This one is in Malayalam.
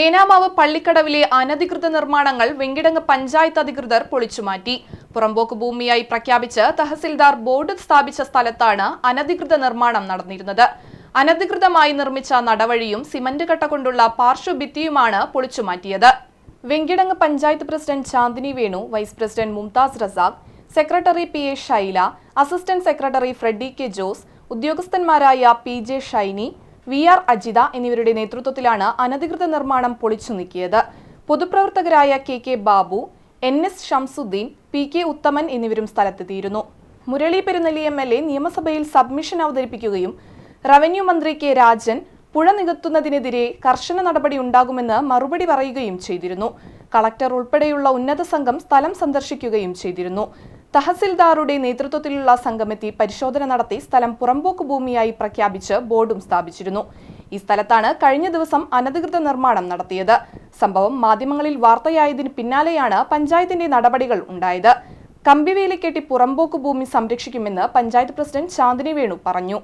ഏനാമാവ് പള്ളിക്കടവിലെ അനധികൃത നിർമ്മാണങ്ങൾ വെങ്കിടങ്ങ് പഞ്ചായത്ത് അധികൃതർ പൊളിച്ചുമാറ്റി. പുറമ്പോക്ക് ഭൂമിയായി പ്രഖ്യാപിച്ച് തഹസിൽദാർ ബോർഡ് സ്ഥാപിച്ച സ്ഥലത്താണ് അനധികൃത നിർമ്മാണം നടന്നിരുന്നത്. അനധികൃതമായി നിർമ്മിച്ച നടവഴിയും സിമന്റ് കട്ട കൊണ്ടുള്ള പാർശ്വഭിത്തിയുമാണ് പൊളിച്ചുമാറ്റിയത്. Venkitangu panchayat president Chandini Venu vice president Mumtaz Razak secretary P A Shaila assistant secretary Freddy K Jose ഉദ്യോഗസ്ഥന്മാരായ P J Shiny V R Ajitha എന്നിവരുടെ നേതൃത്വത്തിലാണ് അനധികൃത നിർമ്മാണം പൊളിച്ചു നീക്കിയത്. പൊതുപ്രവർത്തകരായ K K Babu N S Shamsuddin P K Uthaman എന്നിവരും സ്ഥലത്തെത്തിയിരുന്നു. Murali Perunnelli M L A നിയമസഭയിൽ സബ്മിഷൻ അവതരിപ്പിക്കുകയും റവന്യൂ മന്ത്രി കെ രാജൻ പുഴ നികത്തുന്നതിനെതിരെ കർശന നടപടി ഉണ്ടാകുമെന്ന് മറുപടി പറയുകയും ചെയ്തിരുന്നു. കളക്ടർ ഉൾപ്പെടെയുള്ള ഉന്നത സംഘം സ്ഥലം സന്ദർശിക്കുകയും ചെയ്തിരുന്നു. തഹസിൽദാറുടെ നേതൃത്വത്തിലുള്ള സംഘമെത്തി പരിശോധന നടത്തി സ്ഥലം പുറമ്പോക്ക് ഭൂമിയായി പ്രഖ്യാപിച്ച് ബോർഡും സ്ഥാപിച്ചിരുന്നു. ഈ സ്ഥലത്താണ് കഴിഞ്ഞ ദിവസം അനധികൃത നിർമ്മാണം നടത്തിയത്. സംഭവം മാധ്യമങ്ങളിൽ വാർത്തയായതിന് പിന്നാലെയാണ് പഞ്ചായത്തിന്റെ നടപടികൾ ഉണ്ടായത്. കമ്പിവേലി കെട്ടി പുറമ്പോക്ക് ഭൂമി സംരക്ഷിക്കുമെന്ന് പഞ്ചായത്ത് പ്രസിഡന്റ് ശാന്തിനി വേണു പറഞ്ഞു.